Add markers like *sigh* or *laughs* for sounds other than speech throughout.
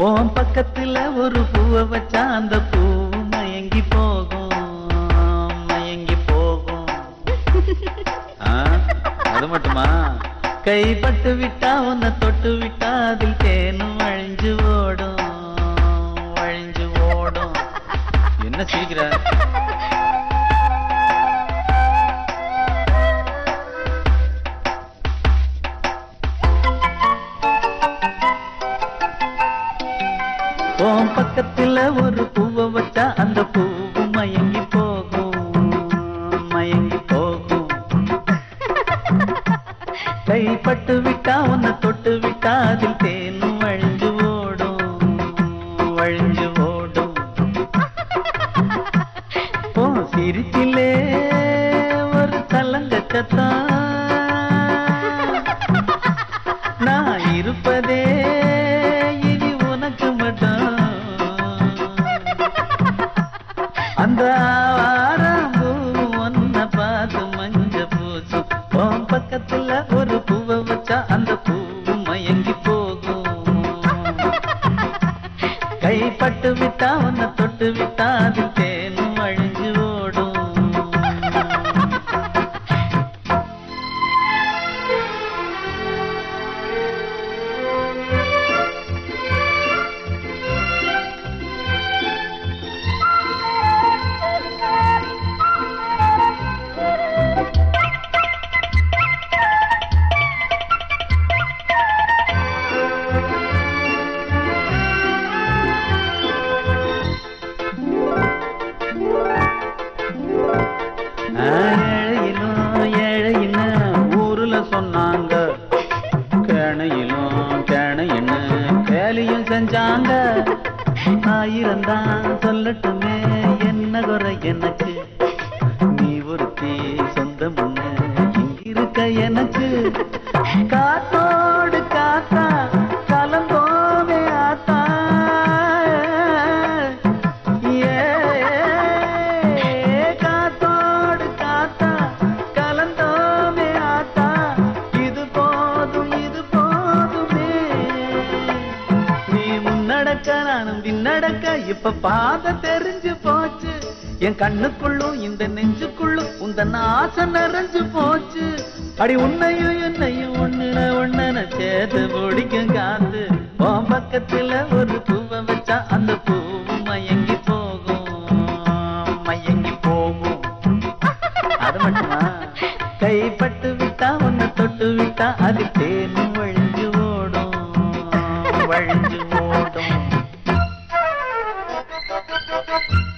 ஓம் பக்கத்துல ஒரு பூவை வச்சா அந்த பூ மயங்கி போகும். மயங்கி போகும். ஆ, அது மட்டுமா? கைப்பட்டு விட்டா உன்னை தொட்டு விட்டா அதில் தேனும் வழிஞ்சு ஓடும். வழிஞ்சு ஓடும். என்ன சீக்கிரம் உன் பக்கத்துல ஒரு பூவை வச்சா அந்த பூவு மயங்கி போகும் மயங்கி போகும். *laughs* கைப்பட்டு விட்டா உன்னை தொட்டு விட்டா அதில் தேனும் பக்கத்துல ஒரு பூவை வச்சா அந்த பூவு மயங்கி போகும். *laughs* கைப்பட்டு விட்டா உன்னை தொட்டு விட்டா அது சொன்னாங்க. கேணையிலும் கேணையின்னு வேலையும் செஞ்சாங்க. ஆயிரம் தான் சொல்லட்டுமே என்ன குறை எனக்கு இப்ப பாத தெரிஞ்சு போச்சு. என் கண்ணுக்குள்ளும் இந்த நெஞ்சுக்குள்ளும் உந்த நாச நிறைஞ்சு போச்சு. அடி உன்னையும் என்னையும் ஒண்ணுல ஒண்ணன சேர்த்து பிடிக்கும் காத்து. உன் பக்கத்துல ஒரு பூவை வச்சா அந்த பூ மயங்கி போகும். மயங்கி போகும். அது மட்டுமா? கைப்பட்டு விட்டா உன்னை தொட்டு விட்டா அது தேனும் வழிஞ்சு ஓடும். வழிஞ்சு Thank you.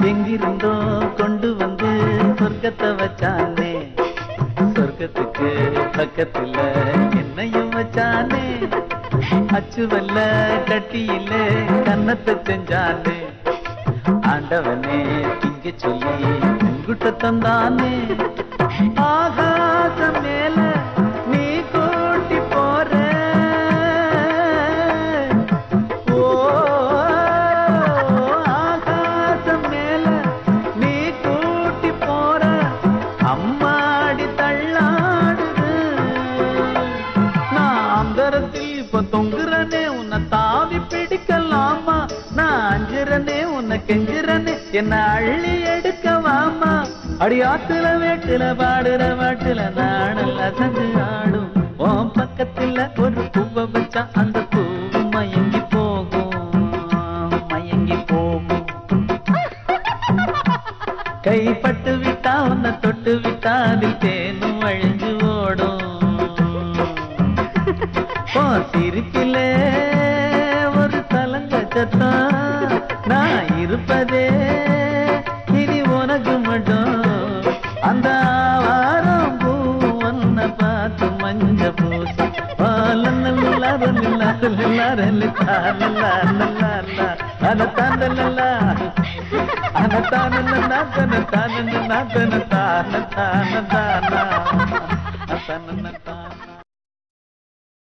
எங்கிருந்தோ கொண்டு வந்து சொர்க்கத்தை வச்சானே. சொர்க்கத்துக்கு பக்கத்துல என்னையும் வச்சானே. அச்சுவல்ல கட்டியில கன்னத்தை செஞ்சானே. ஆண்டவனே திங்க சொல்லி உங்குட்ட தந்தானே. இப்ப தொங்குறனே உன்னை தாவி பிடிக்கலாமா? நான் அஞ்சுறனே உன்னை கெஞ்சுறனே என்ன அள்ளி எடுக்கவாமா? அடி ஆத்துல வேட்டுல பாடுற வாட்டுல நாடல் அசஞ்சு ஆடும். உன் பக்கத்துல ஒரு பூவை வச்சா அந்த பூ மயங்கி போகும். மயங்கி போகும். கைப்பட்டு விட்டா உன்னை தொட்டு விட்டா அதில் சிரிப்பிலே ஒரு தலங்க நான் இருப்பதே இனி உனக்கு மட்டும். அந்த வாரம் பூ ஒன்ன பார்த்து மஞ்ச பூசி. தாரல தானலா தன தானன தான தான தான தான